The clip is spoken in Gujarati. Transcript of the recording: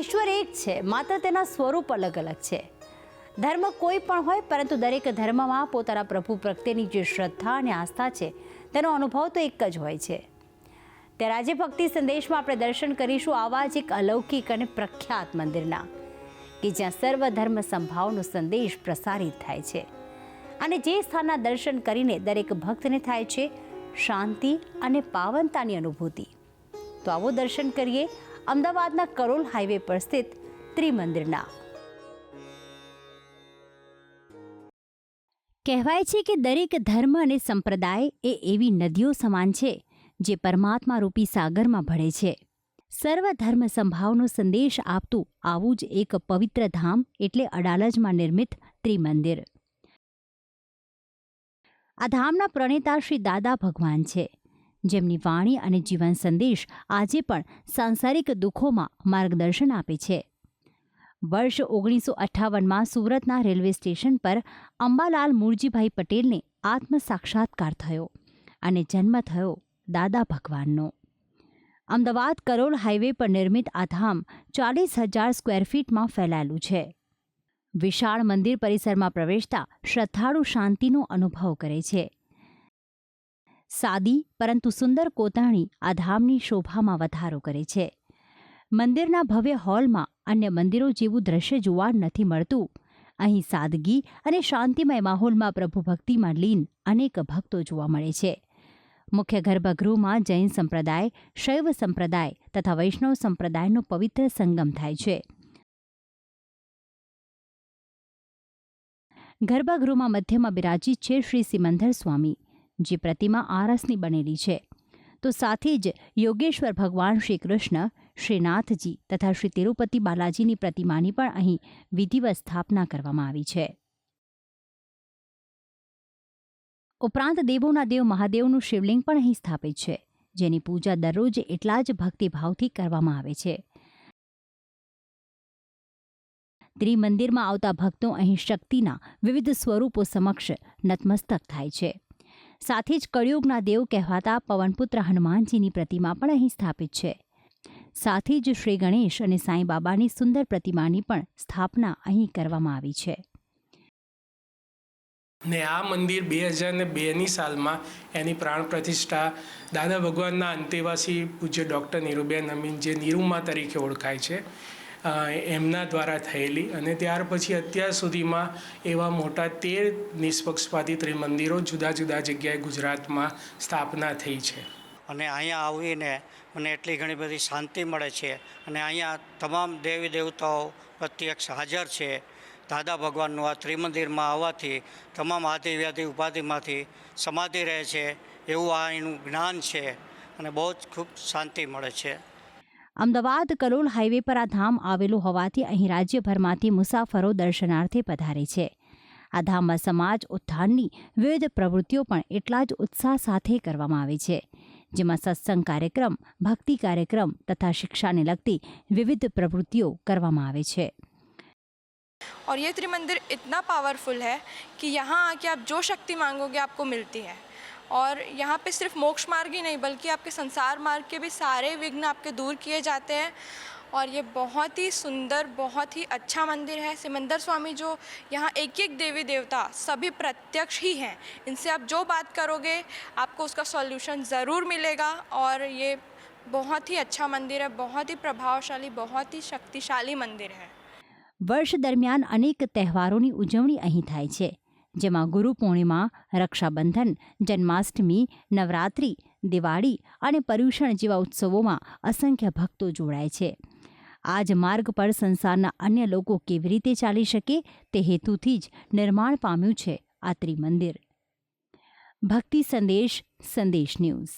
ઈશ્વર એક છે, માત્ર તેના સ્વરૂપ અલગ અલગ છે. ધર્મ કોઈ પણ હોય, પરંતુ દરેક ધર્મમાં પોતાના પ્રભુ પ્રત્યેની જે શ્રદ્ધા અને આસ્થા છે, તેનો અનુભવ તો એક જ હોય છે. ત્યારે આજે ભક્તિ સંદેશમાં આપણે દર્શન કરીશું આવા જ એક અલૌકિક અને પ્રખ્યાત મંદિરના, કે જ્યાં સર્વ ધર્મ સંભાવનો સંદેશ પ્રસારિત થાય છે. અને જે સ્થાનના દર્શન કરીને દરેક ભક્તને થાય છે શાંતિ અને પાવનતાની અનુભૂતિ. તો આવો દર્શન કરીએ અમદાવાદના કરોલ હાઈવે પર સ્થિત ત્રિમંદિરના. કહેવાય છે કે દરેક ધર્મ અને સંપ્રદાય એ એવી નદીઓ સમાન છે, જે પરમાત્મા રૂપી સાગરમાં ભળે છે. સર્વ ધર્મ સંભાવનો સંદેશ આપતું આવું જ એક પવિત્ર ધામ એટલે અડાલજમાં નિર્મિત ત્રિમંદિર. આ ધામના પ્રણેતા શ્રી દાદા ભગવાન છે. જેમની વાણી અને જીવન સંદેશ આજે પણ સાંસારિક દુઃખોમાં માર્ગદર્શન આપે છે. વર્ષ ઓગણીસો અઠ્ઠાવનમાં સુરતના રેલવે સ્ટેશન પર અંબાલાલ મૂળજીભાઈ પટેલને આત્મ સાક્ષાત્કાર થયો અને જન્મ થયો દાદા ભગવાનનો. અમદાવાદ કરોલ હાઈવે પર નિર્મિત આ ધામ ચાલીસ હજાર સ્ક્વેર ફીટમાં ફેલાયેલું છે. વિશાળ મંદિર પરિસરમાં પ્રવેશતા શ્રદ્ધાળુ શાંતિનો અનુભવ કરે છે. સાદી પરંતુ સુંદર કોતરણી આ ધામની શોભામાં વધારો કરે છે. મંદિરના ભવ્ય હોલમાં અન્ય મંદિરો જેવું દ્રશ્ય જોવા નથી મળતું. અહીં સાદગી અને શાંતિમય માહોલમાં પ્રભુ ભક્તિમાં લીન અનેક ભક્તો જોવા મળે છે. મુખ્ય ગર્ભગૃહમાં જૈન સંપ્રદાય, શૈવ સંપ્રદાય તથા વૈષ્ણવ સંપ્રદાયનો પવિત્ર સંગમ થાય છે. ગર્ભગૃહમાં મધ્યમાં બિરાજી છે શ્રી સિમંદર સ્વામી. જે પ્રતિમા આરસની બનેલી છે. તો સાથે જ યોગેશ્વર ભગવાન શ્રી કૃષ્ણ શ્રીનાથજી તથા શ્રી તિરુપતિ બાલાજીની પ્રતિમાની પણ અહીં વિધિવત સ્થાપના કરવામાં આવી છે. ઉપરાંત દેવોના દેવ મહાદેવનું શિવલિંગ પણ અહીં સ્થાપિત છે, જેની પૂજા દરરોજ એટલા જ ભક્તિભાવથી કરવામાં આવે છે. ત્રિમંદિરમાં આવતા ભક્તો અહીં શક્તિના વિવિધ સ્વરૂપો સમક્ષ નતમસ્તક થાય છે. સાથે જ કળિયુગના દેવ કહેવાતા પવનપુત્ર હનુમાનજીની પ્રતિમા પણ અહીં સ્થાપિત છે. સાથે જ શ્રી ગણેશ અને સાંઈ બાબાની સુંદર પ્રતિમાની પણ સ્થાપના અહીં કરવામાં આવી છે. ને આ મંદિર બે હજાર ને બેની સાલમાં એની પ્રાણ પ્રતિષ્ઠા દાદા ભગવાનના અંતેવાસી પૂજ્ય ડૉક્ટર નીરુબેન અમીન, જે નીરુમા તરીકે ઓળખાય છે. એમના દ્વારા થયેલી અને ત્યાર પછી અત્યાર સુધીમાં એવા મોટા તેર નિષ્પક્ષપાતી ત્રિમંદિરો જુદા જુદા જગ્યાએ ગુજરાતમાં સ્થાપના થઈ છે. અને અહીંયા આવીને મને એટલી ઘણી બધી શાંતિ મળે છે અને અહીંયા તમામ દેવી દેવતાઓ પ્રત્યક્ષ હાજર છે. દાદા ભગવાનનું આ ત્રિમંદિરમાં આવવાથી તમામ આદિ વ્યાધિ ઉપાધિમાંથી સમાધિ રહે છે એવું આ એનું જ્ઞાન છે અને બહુ જ ખૂબ શાંતિ મળે છે. અમદાવાદ કલોલ હાઈવે પર આ ધામ આવેલું હોવાથી અહીં રાજ્યભરમાંથી મુસાફરો દર્શનાર્થે પધારે છે આ ધામમાં સમાજ ઉત્થાનની વિવિધ પ્રવૃત્તિઓ પણ એટલા જ ઉત્સાહ સાથે કરવામાં આવે છે જેમાં સત્સંગ કાર્યક્રમ ભક્તિ કાર્યક્રમ તથા શિક્ષાને લગતી વિવિધ પ્રવૃત્તિઓ કરવામાં આવે છે और ये त्रिमंदिर इतना पावरफुल है कि यहाँ आके आप जो शक्ति मांगोगे आपको मिलती है और यहाँ पे सिर्फ मोक्ष मार्ग ही नहीं बल्कि आपके संसार मार्ग के भी सारे विघ्न आपके दूर किए जाते हैं और ये बहुत ही सुंदर बहुत ही अच्छा मंदिर है सिमंदर स्वामी जो यहाँ एक एक देवी देवता सभी प्रत्यक्ष ही हैं इनसे आप जो बात करोगे आपको उसका सॉल्यूशन ज़रूर मिलेगा और ये बहुत ही अच्छा मंदिर है बहुत ही प्रभावशाली बहुत ही शक्तिशाली मंदिर है વર્ષ દરમિયાન અનેક તહેવારોની ઉજવણી અહીં થાય છે જેમાં ગુરુ પૂર્ણિમા, રક્ષાબંધન, જન્માષ્ટમી, નવરાત્રિ, દિવાળી અને પર્યુષણ જેવા ઉત્સવોમાં અસંખ્ય ભક્તો જોડાય છે. આ જ માર્ગ પર સંસારના અન્ય લોકો કેવી રીતે ચાલી શકે તે હેતુથી જ નિર્માણ પામ્યું છે આ ત્રિમંદિર. ભક્તિ સંદેશ સંદેશ ન્યૂઝ.